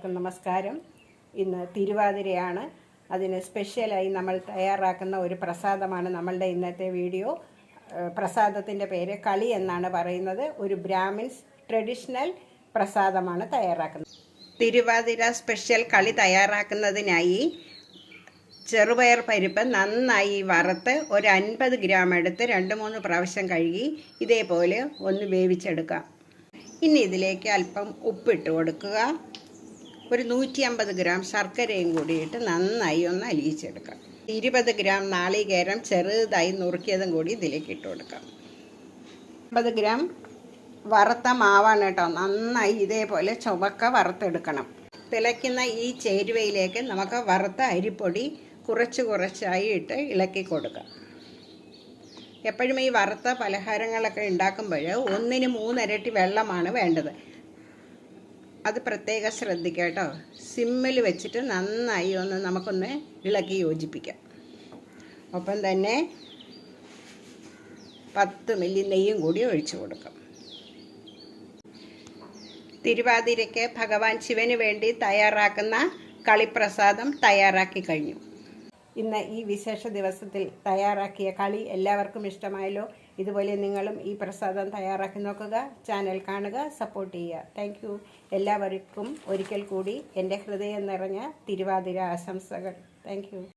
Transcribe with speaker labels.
Speaker 1: എല്ലാവർക്കും നമസ്കാരം. ഇന്ന് തിരുവാതിരയാണ്. അതിന് സ്പെഷ്യലായി നമ്മൾ തയ്യാറാക്കുന്ന ഒരു പ്രസാദമാണ് നമ്മളുടെ ഇന്നത്തെ വീഡിയോ. പ്രസാദത്തിന്റെ പേര് കളി എന്നാണ് പറയുന്നത്. ഒരു ബ്രാഹ്മിൻസ് ട്രഡീഷണൽ പ്രസാദമാണ് തയ്യാറാക്കുന്നത്. തിരുവാതിര സ്പെഷ്യൽ കളി തയ്യാറാക്കുന്നതിനായി ചെറുപയർ പരിപ്പ് നന്നായി വറുത്ത് ഒരു അൻപത് ഗ്രാം എടുത്ത് രണ്ട് മൂന്ന് പ്രാവശ്യം കഴുകി ഇതേപോലെ ഒന്ന് വേവിച്ചെടുക്കാം. ഇനി ഇതിലേക്ക് അല്പം ഉപ്പിട്ട് കൊടുക്കുക. ഒരു നൂറ്റി അമ്പത് ഗ്രാം ശർക്കരയും കൂടിയിട്ട് നന്നായി ഒന്ന് അലിയിച്ചെടുക്കാം. ഇരുപത് ഗ്രാം നാളികേരം ചെറുതായി നുറുക്കിയതും കൂടി ഇതിലേക്ക് ഇട്ട് കൊടുക്കാം. അമ്പത് ഗ്രാം വറുത്ത മാവാണ് കേട്ടോ. നന്നായി ഇതേപോലെ ചുവക്ക വറുത്തെടുക്കണം. തിളയ്ക്കുന്ന ഈ ചേരുവയിലേക്ക് നമുക്ക് വറുത്ത അരിപ്പൊടി കുറച്ച് കുറച്ചായി ഇട്ട് ഇളക്കി കൊടുക്കാം. എപ്പോഴും ഈ വറുത്ത പലഹാരങ്ങളൊക്കെ ഉണ്ടാക്കുമ്പോൾ ഒന്നിന് മൂന്നിരട്ടി വെള്ളമാണ് വേണ്ടത്. അത് പ്രത്യേകം ശ്രദ്ധിക്കുക കേട്ടോ. സിമ്മിൽ വെച്ചിട്ട് നന്നായി ഒന്ന് നമുക്കൊന്ന് ഇളക്കി യോജിപ്പിക്കാം. ഒപ്പം തന്നെ പത്ത് മില്ലി നെയ്യും കൂടി ഒഴിച്ചു കൊടുക്കാം. തിരുവാതിരയ്ക്ക് ഭഗവാൻ ശിവന് വേണ്ടി തയ്യാറാക്കുന്ന കളിപ്രസാദം തയ്യാറാക്കി കഴിഞ്ഞു. ഇന്ന് ഈ വിശേഷ ദിവസത്തിൽ തയ്യാറാക്കിയ കളി എല്ലാവർക്കും ഇഷ്ടമായല്ലോ. ഇതുപോലെ നിങ്ങളും ഈ പ്രസാദം തയ്യാറാക്കി നോക്കുക ചാനൽ കാണുക സപ്പോർട്ട് ചെയ്യുക. താങ്ക് എല്ലാവർക്കും ഒരിക്കൽ കൂടി എന്റെ ഹൃദയം നിറഞ്ഞ തിരുവാതിര ആശംസകൾ. താങ്ക്